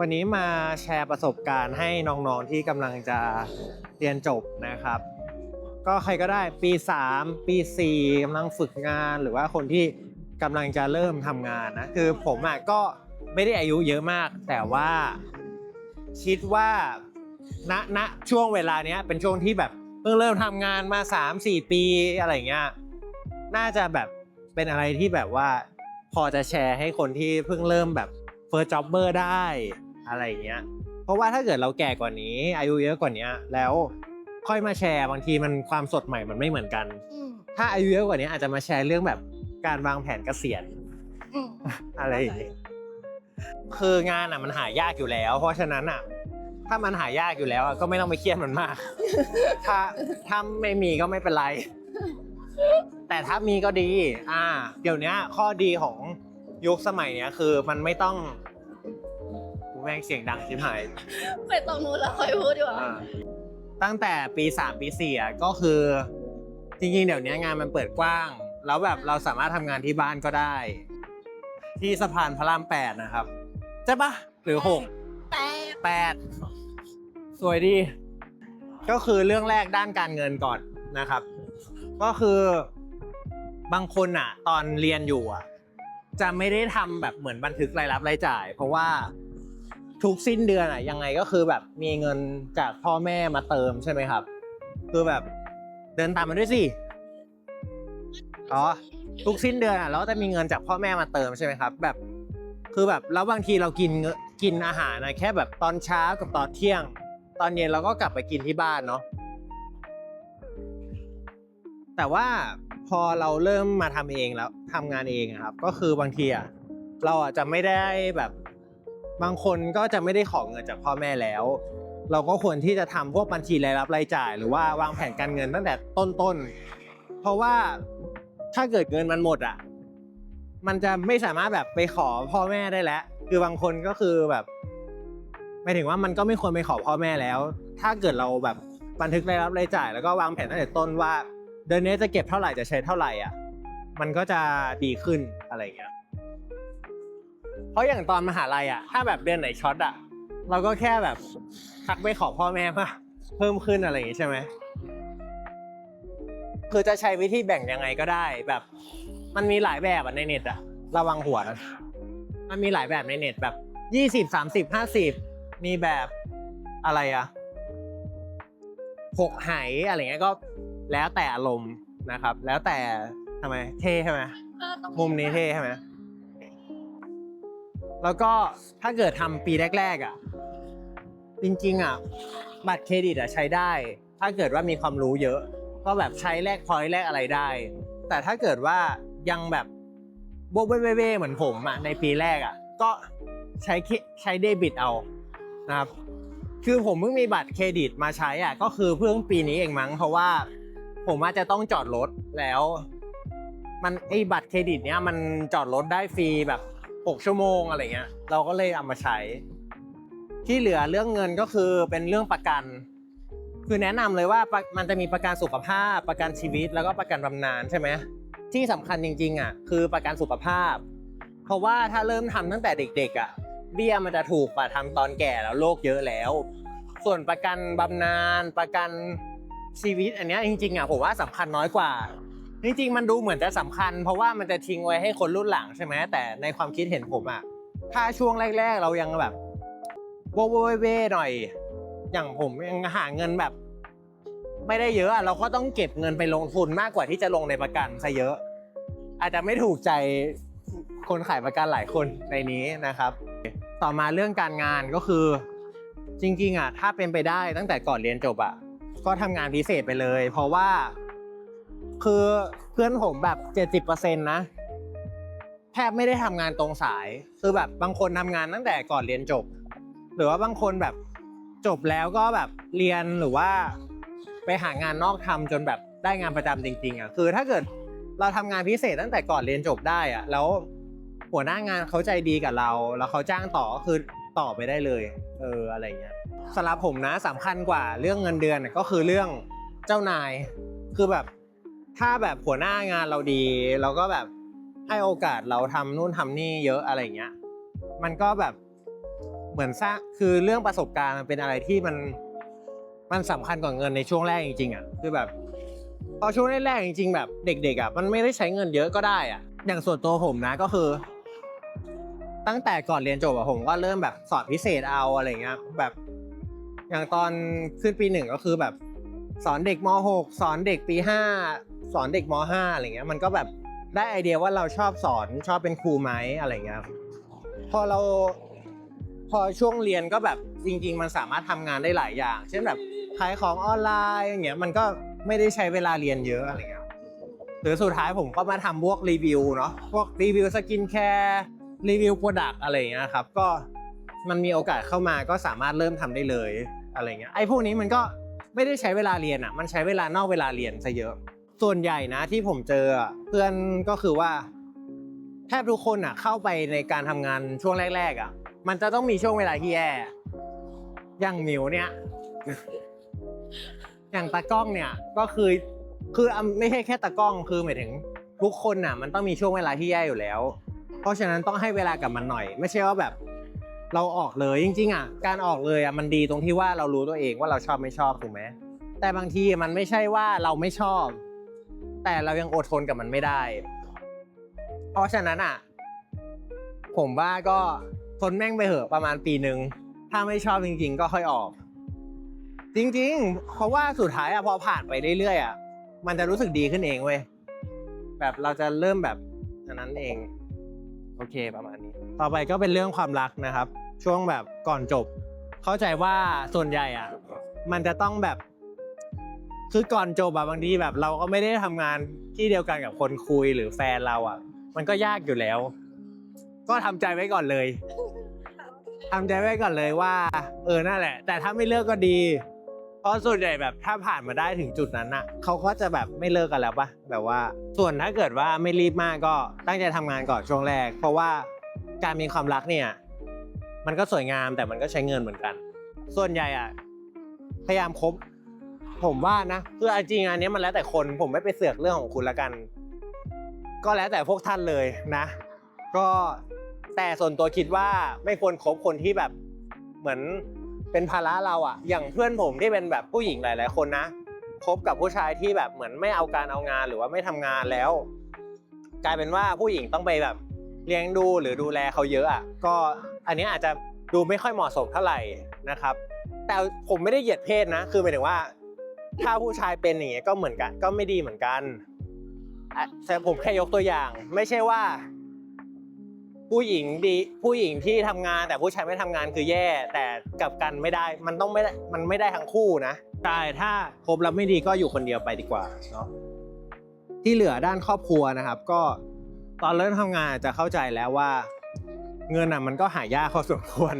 วันนี้มาแชร์ประสบการณ์ให้น้องๆที่กำลังจะเรียนจบนะครับ ก็ใครก็ได้ปี 3 ปี 4กำลังฝึกงานหรือว่าคนที่กำลังจะเริ่มทำงานนะคือผมอะก็ไม่ได้อายุเยอะมาก แต่ว่าคิดว่าณณช่วงเวลาเนี้ยเป็นช่วงที่แบบเพิ่งเริ่มทำงานมา 3-4 ปีอะไรเงี้ยน่าจะแบบเป็นอะไรที่แบบว่าพอจะแชร์ให้คนที่เพิ่งเริ่มแบบ first jobber ได้ อะไรอย่างเงี้ย เพราะว่าถ้าเกิดเราแก่กว่านี้อายุเยอะกว่านี้แล้วค่อยมาแชร์บางทีมันความสดใหม่มันไม่เหมือนกันอืมถ้าอายุเยอะกว่านี้อาจจะมาแชร์เรื่องแบบการวางแผนเกษียณอืมอะไรอย่างเงี้ยคืองานอะมันหายากอยู่แล้ว เพราะฉะนั้นอะ ถ้ามันหายากอยู่แล้วอะก็ไม่ต้องไปเครียดมันมาก ถ้าถ้าไม่มีก็ไม่เป็นไร แต่ถ้ามีก็ดี อ่า เดี๋ยวเนี้ยข้อดีของยุคสมัยเนี้ยคือมันไม่ต้องกู แม่งเสียงดังชิบหายไปตรงนู้นแล้วค่อยพูดดีกว่าอ่าตั้งแต่ปีสามปีสี่อะก็คือ จริงๆเดี๋ยวนี้งานมันเปิดกว้าง แล้วแบบเราสามารถทำงานที่บ้านก็ได้ ที่สะพานพระรามแปดนะครับใช่ปะหรือหก แต่แปดสวยดี ก็คือเรื่องแรกด้านการเงินก่อนนะครับ ก็คือบางคนอะ ตอนเรียนอยู่อะ จะไม่ได้ทำแบบเหมือนบันทึกรายรับรายจ่าย เพราะว่า ทุกสิ้นเดือนอะยังไงก็คือแบบมีเงินจากพ่อแม่มาเติมใช่ไหมครับ คือแบบเดินตามมาด้วยสิอ๋อทุกสิ้นเดือนอะเราก็จะมีเงินจากพ่อแม่มาเติมใช่ไหมครับ แบบ คือแบบแล้วบางทีเรากินเงกินอาหารนะแค่แบบตอนเช้ากับตอนเที่ยง ตอนเย็นเราก็กลับไปกินที่บ้านเนาะแต่ว่าพอเราเริ่มมาทำเองแล้วทำงานเองครับ ก็คือบางทีอะเราอะจะไม่ได้แบบ บางคนก็จะไม่ได้ขอเงินจากพ่อแม่แล้ว เราก็ควรที่จะทำพวกบัญชีรายรับรายจ่าย หรือว่าวางแผนการเงินตั้งแต่ต้นๆ เพราะว่าถ้าเกิดเงินมันหมดอะ มันจะไม่สามารถแบบไปขอพ่อแม่ได้แล้ว คือบางคนก็คือแบบหมายถึงว่ามันก็ไม่ควรไปขอพ่อแม่แล้ว ถ้าเกิดเราแบบบันทึกรายรับรายจ่าย แล้วก็วางแผนตั้งแต่ต้นว่า เดือนนี้จะเก็บเท่าไหร่จะใช้เท่าไหร่อะ มันก็จะดีขึ้นอะไรอย่างเงี้ย เพราะอย่างตอนมหาลัยอะถ้าแบบเดือนไหนช็อตอะเราก็แค่แบบทักไปขอพ่อแม่ว่าเพิ่มขึ้นอะไรอย่างงี้ใช่ไหมคือจะใช้วิธีแบ่งยังไงก็ได้แบบ มันมีหลายแบบอะในเน็ตอะระวังหัวนะมันมีหลายแบบในเน็ตแบบยี่สิบสามสิบห้าสิบมีแบบอะไรอะหกไหอะไรเงี้ยก็แล้วแต่อารมณ์นะครับ แล้วแต่ทำไมเท่ใช่ไหมก็ต้องมุมนี้เท่ใช่ไหม แล้วก็ถ้าเกิดทำปีแรก ๆ อะ จริง ๆ อะ บัตรเครดิตอะใช้ได้ ถ้าเกิดว่ามีความรู้เยอะ ก็แบบใช้แลกพอยต์แลกอะไรได้ แต่ถ้าเกิดว่ายังแบบโบกเว่เว่ๆเหมือนผมอะในปีแรกอะ ก็ใช้ใช้เดบิตเอานะครับคือผมเพิ่งมีบัตรเครดิตมาใช้อะก็คือเพิ่งปีนี้เองมั้งเพราะว่า ผมอาจจะต้องจอดรถแล้ว มันไอ้บัตรเครดิตเนี้ยมันจอดรถได้ฟรีแบบ หกชั่วโมงอะไรเงี้ยเราก็เลยเอามาใช้ ที่เหลือเรื่องเงินก็คือเป็นเรื่องประกัน คือแนะนำเลยว่ามันจะมีประกันสุขภาพ ประกันชีวิตแล้วก็ประกันบำนาญใช่ไหมที่สำคัญจริงๆอะคือประกันสุขภาพ เพราะว่าถ้าเริ่มทำตั้งแต่เด็ก ๆอะเบี้ยมันจะถูกกว่าทำตอนแก่แล้วโรคเยอะแล้ว ส่วนประกันบำนาญประกันชีวิตอันนี้จริงๆอะผมว่าสำคัญน้อยกว่า จริงๆ มันดูเหมือนจะสำคัญ เพราะว่ามันจะทิ้งไว้ให้คนรุ่นหลังใช่ไหมแต่ในความคิดเห็นผมอะถ้าช่วงแรก ๆ เรายังแบบโว้ยเว่หน่อย อย่างผมยังหาเงินแบบ ไม่ได้เยอะอะเราก็ต้องเก็บเงินไปลงทุนมากกว่าที่จะลงในประกันซะเยอะ อาจจะไม่ถูกใจคนขายประกันหลายคนในนี้นะครับ ต่อมาเรื่องการงานก็คือ จริงๆอะถ้าเป็นไปได้ตั้งแต่ก่อนเรียนจบอะก็ทำงานพิเศษไปเลย เพราะว่า คือเพื่อนผมแบบเจ็ดสิบเปอร์เซ็นต์นะแทบไม่ได้ทำงานตรงสาย คือแบบบางคนทำงานตั้งแต่ก่อนเรียนจบ หรือว่าบางคนแบบจบแล้วก็แบบเรียนหรือว่า ไปหางานนอกทำจนแบบได้งานประจำจริง ๆอะคือถ้าเกิดเราทำงานพิเศษตั้งแต่ก่อนเรียนจบได้อะแล้วหัวหน้างานเขาใจดีกับเรา แล้วเขาจ้างต่อก็คือต่อไปได้เลย เอออะไรเงี้ยสำหรับผมนะสำคัญกว่าเรื่องเงินเดือนก็คือเรื่องเจ้านาย คือแบบ ถ้าแบบหัวหน้างานเราดีเราก็แบบให้โอกาสเราทำนู่นทำนี่เยอะอะไรเงี้ยมันก็แบบเหมือนสร้างคือเรื่องประสบการณ์มันเป็นอะไรที่มันมันสำคัญกว่าเงินในช่วงแรกจริงๆอะคือแบบพอช่วงแรกๆจริงๆแบบเด็กๆอะมันไม่ได้ใช้เงินเยอะก็ได้อะอย่างส่วนตัวผมนะก็คือ ตั้งแต่ก่อนเรียนจบอะผมก็เริ่มแบบสอนพิเศษเอาอะไรเงี้ยแบบ อย่างตอนขึ้นปีหนึ่งก็คือแบบ สอนเด็กม .6 สอนเด็กปีห้าสอนเด็กม .5 อะไรเงี้ยมันก็แบบได้ไอเดียว่าเราชอบสอนชอบเป็นครูไหมอะไรเงี้ยพอเราพอช่วงเรียนก็แบบจริง ๆ มันสามารถทำงานได้หลายอย่าง เช่นแบบขายของออนไลน์อย่างเงี้ยมันก็ไม่ได้ใช้เวลาเรียนเยอะอะไรเงี้ยหรือสุดท้ายผมก็มาทำพวกรีวิวเนาะพวกรีวิวสกินแคร์รีวิวโปรดักต์อะไรเงี้ยครับก็มันมีโอกาสเข้ามาก็สามารถเริ่มทำได้เลยอะไรเงี้ยไอ้พวกนี้มันก็ ไม่ได้ใช้เวลาเรียนอะ มันใช้เวลานอกเวลาเรียนซะเยอะ ส่วนใหญ่นะที่ผมเจอเพื่อนก็คือว่า แทบทุกคนอะเข้าไปในการทำงานช่วงแรก ๆ อะ มันจะต้องมีช่วงเวลาที่แย่อย่างหมิวเนี่ย อย่างตากล้องเนี่ยก็คือคือไม่ใช่แค่ตากล้องคือหมายถึงทุกคนน่ะ มันต้องมีช่วงเวลาที่แย่อยู่แล้ว เพราะฉะนั้นต้องให้เวลากับมันหน่อย ไม่ใช่ว่าแบบ เราออกเลยจริงๆอะการออกเลยอะมันดีตรงที่ว่าเรารู้ตัวเองว่าเราชอบไม่ชอบถูกไหมแต่บางทีมันไม่ใช่ว่าเราไม่ชอบ แต่เรายังอดทนกับมันไม่ได้ เพราะฉะนั้นอะ ผมว่าก็ทนแม่งไปเหอะประมาณปีหนึ่งถ้าไม่ชอบจริง ๆ ก็ค่อยออก จริงๆเพราะว่าสุดท้ายอะพอผ่านไปเรื่อยๆอะมันจะรู้สึกดีขึ้นเองเว้ยแบบเราจะเริ่มแบบอันนั้นเอง โอเคประมาณนี้ ต่อไปก็เป็นเรื่องความรักนะครับ ช่วงแบบก่อนจบ เข้าใจว่าส่วนใหญ่อะ มันจะต้องแบบ คือก่อนจบอะบางทีแบบเราก็ไม่ได้ทำงานที่เดียวกันกับคนคุยหรือแฟนเราอะ มันก็ยากอยู่แล้ว ก็ทำใจไว้ก่อนเลยทำใจไว้ก่อนเลยว่า เออนั่นแหละ แต่ถ้าไม่เลิกก็ดี เพราะส่วนใหญ่แบบถ้าผ่านมาได้ถึงจุดนั้นอะเขาก็จะแบบไม่เลิกกันแล้วปะแบบว่า ส่วนถ้าเกิดว่าไม่รีบมากก็ตั้งใจทำงานก่อนช่วงแรก เพราะว่าการมีความรักเนี่ย มันก็สวยงามแต่มันก็ใช้เงินเหมือนกัน ส่วนใหญ่อะพยายามคบผมว่านะคืออจริงอันนี้มันแล้วแต่คนผมไม่ไปเสือกเรื่องของคุณละกัน ก็แล้วแต่พวกท่านเลยนะ ก็แต่ส่วนตัวคิดว่าไม่ควรคบคนที่แบบเหมือนเป็นภาระเราอะอย่างเพื่อนผมที่เป็นแบบผู้หญิงหลาย ๆ คนนะคบกับผู้ชายที่แบบเหมือนไม่เอาการเอางานหรือว่าไม่ทำงานแล้ว กลายเป็นว่าผู้หญิงต้องไปแบบเลี้ยงดูหรือดูแลเขาเยอะอะก็ อันนี้อาจจะดูไม่ค่อยเหมาะสมเท่าไหร่นะครับ แต่ผมไม่ได้เหยียดเพศนะ คือหมายถึงว่า ถ้าผู้ชายเป็นอย่างเงี้ยก็เหมือนกัน ก็ไม่ดีเหมือนกันแต่ผมแค่ยกตัวอย่าง ไม่ใช่ว่า ผู้หญิงดีผู้หญิงที่ทำงานแต่ผู้ชายไม่ทำงานคือแย่ แต่กลับกันไม่ได้มันต้องไม่ได้มันไม่ได้ทั้งคู่นะใช่ถ้าคบแล้วไม่ดีก็อยู่คนเดียวไปดีกว่าเนาะที่เหลือด้านครอบครัวนะครับ ก็ตอนเริ่มทำงานจะเข้าใจแล้วว่า เงินอะมันก็หายากพอสมควร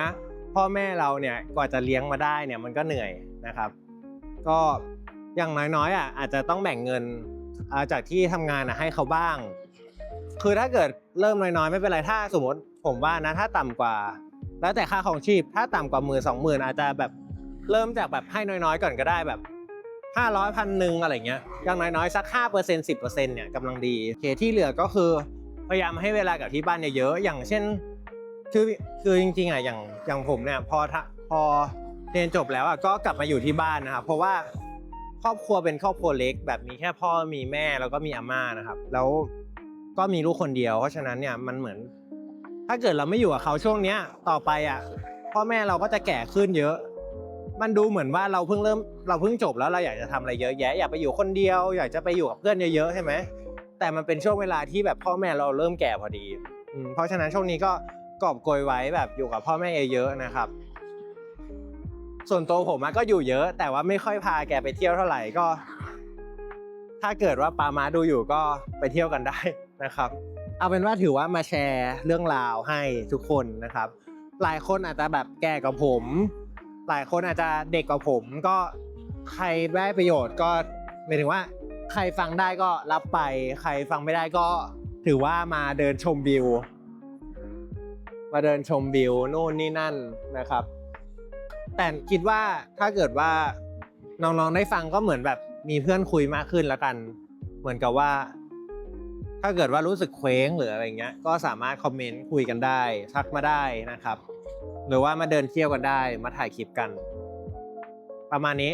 นะ พ่อแม่เราเนี่ยกว่าจะเลี้ยงมาได้เนี่ยมันก็เหนื่อยนะครับ ก็อย่างน้อยๆอะอาจจะต้องแบ่งเงินจากที่ทำงานอะให้เขาบ้าง คือถ้าเกิดเริ่มน้อยๆ ไม่เป็นไรถ้าสมมติผมว่านะถ้าต่ำกว่า แล้วแต่ค่าของชีพถ้าต่ำกว่าหมื่นสองหมื่นอาจจะแบบเริ่มจากแบบให้น้อยๆ ก่อนก็ได้แบบห้าร้อยพันหนึ่งอะไรเงี้ยอย่างน้อยๆ สักห้าเปอร์เซ็นต์สิบเปอร์เซ็นต์เนี่ยกำลังดีเคที่เหลือก็คือ พยายามให้เวลากับที่บ้านเยอะๆอย่างเช่น คือคือจริงๆอะอย่างอย่างผมเนี่ยพอพอเรียนจบแล้วอะก็กลับมาอยู่ที่บ้านนะครับเพราะว่าครอบครัวเป็นครอบครัวเล็ก แบบมีแค่พ่อมีแม่แล้วก็มีอาม่านะครับ แล้วก็มีลูกคนเดียว เพราะฉะนั้นเนี่ยมันเหมือน ถ้าเกิดเราไม่อยู่กับเขาช่วงเนี้ยต่อไปอะพ่อแม่เราก็จะแก่ขึ้นเยอะ มันดูเหมือนว่าเราเพิ่งเริ่มเราเพิ่งจบแล้วเราอยากจะทำอะไรเยอะแยะ อยากไปอยู่คนเดียว อยากจะไปอยู่กับเพื่อนเยอะๆใช่ไหม แต่มันเป็นช่วงเวลาที่แบบพ่อแม่เราเริ่มแก่พอดีอืมเพราะฉะนั้นช่วงนี้ก็กอบโกยไว้แบบอยู่กับพ่อแม่เยอะๆนะครับ ส่วนตัวผมอะก็อยู่เยอะ แต่ว่าไม่ค่อยพาแกไปเที่ยวเท่าไหร่ก็ ถ้าเกิดว่าปามาดูอยู่ก็ไปเที่ยวกันได้นะครับ เอาเป็นว่าถือว่ามาแชร์เรื่องราวให้ทุกคนนะครับ หลายคนอาจจะแบบแก่กว่าผม หลายคนอาจจะเด็กกว่าผม ก็ใครได้ประโยชน์ก็หมายถึงว่า ใครฟังได้ก็รับไป ใครฟังไม่ได้ก็ถือว่ามาเดินชมวิว มาเดินชมวิวนู่นนี่นั่นนะครับ แต่คิดว่าถ้าเกิดว่าน้องๆได้ฟังก็เหมือนแบบมีเพื่อนคุยมากขึ้นแล้วกัน เหมือนกับว่า ถ้าเกิดว่ารู้สึกเคว้งหรืออะไรเงี้ย ก็สามารถคอมเมนต์คุยกันได้ทักมาได้นะครับ หรือว่ามาเดินเที่ยวกันได้ มาถ่ายคลิปกัน ประมาณนี้